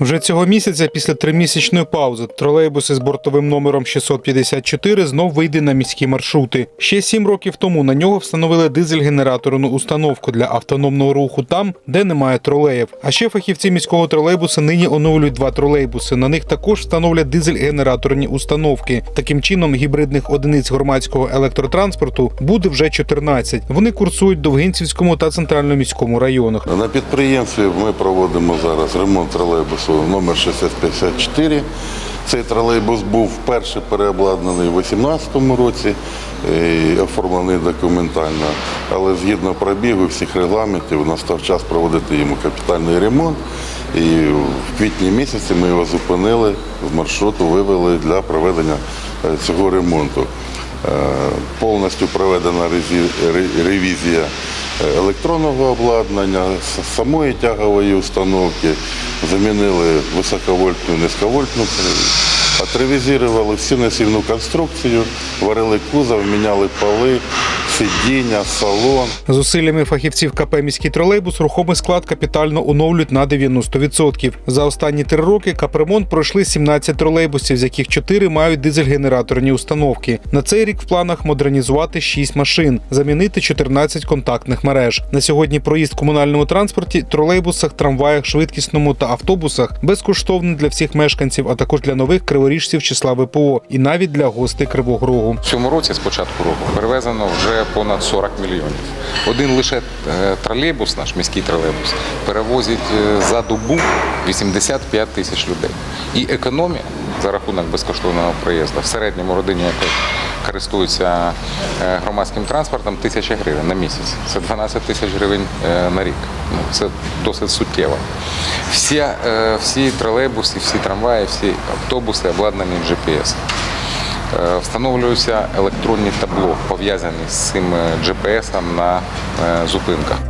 Вже цього місяця, після тримісячної паузи, тролейбуси з бортовим номером 654 знов вийде на міські маршрути. Ще сім років тому на нього встановили дизель-генераторну установку для автономного руху там, де немає тролеїв. А ще фахівці міського тролейбуса нині оновлюють два тролейбуси. На них також встановлять дизель-генераторні установки. Таким чином, гібридних одиниць громадського електротранспорту буде вже 14. Вони курсують Довгинцівському та центральноміському районах. На підприємстві ми проводимо зараз ремонт тролейбусу номер 654. Цей тролейбус був вперше переобладнаний у 2018 році і оформлений документально, але згідно пробігу всіх регламентів настав час проводити йому капітальний ремонт. І в квітні місяці ми його зупинили з маршруту, вивели для проведення е, цього ремонту. Е, Повністю проведена ревізія е, електронного обладнання, самої тягової установки, замінили високовольтну низьковольтну, атревізували всю насівну конструкцію, варили кузов, міняли поли, сидіння, салон. Зусиллями фахівців КП «Міський тролейбус» рухомий склад капітально оновлюють на 90%. За останні три роки капремонт пройшли 17 тролейбусів, з яких 4 мають дизель-генераторні установки. На цей рік в планах модернізувати 6 машин, замінити 14 контактних мереж. На сьогодні проїзд в комунальному транспорті, тролейбусах, трамваях, швидкісному та автобусах безкоштовний для всіх мешканців, а також для нових криворіжців числа ВПО і навіть для гостей Кривого Рогу. В цьому році, з початку року, перевезено вже понад 40 мільйонів. Один лише е, тролейбус, наш міський тролейбус, перевозить е, за добу 85 тисяч людей. І економія за рахунок безкоштовного проїзду в середньому родині, яка користується е, громадським транспортом, тисяча гривень на місяць. Це 12 тисяч гривень на рік. Ну, це досить суттєво. Всі, всі тролейбуси, всі трамваї, всі автобуси обладнані GPS. Е, Встановлюються електронні табло, пов'язані з цим е, GPS на е, зупинках.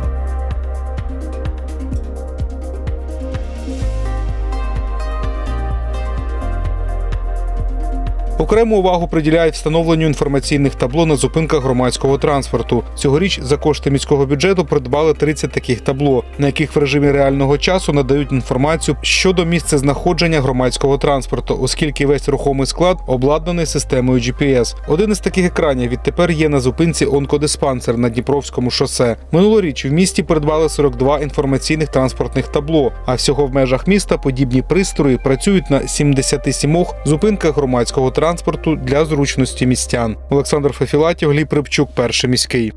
Окрему увагу приділяють встановленню інформаційних табло на зупинках громадського транспорту. Цьогоріч за кошти міського бюджету придбали 30 таких табло, на яких в режимі реального часу надають інформацію щодо місця знаходження громадського транспорту, оскільки весь рухомий склад обладнаний системою GPS. Один із таких екранів відтепер є на зупинці онкодиспансер на Дніпровському шосе. Минулоріч в місті придбали 42 інформаційних транспортних табло. А всього в межах міста подібні пристрої працюють на 77 зупинках громадського транспорту для зручності містян. Олександр Фефілатів, Гліб Рибчук, перший міський.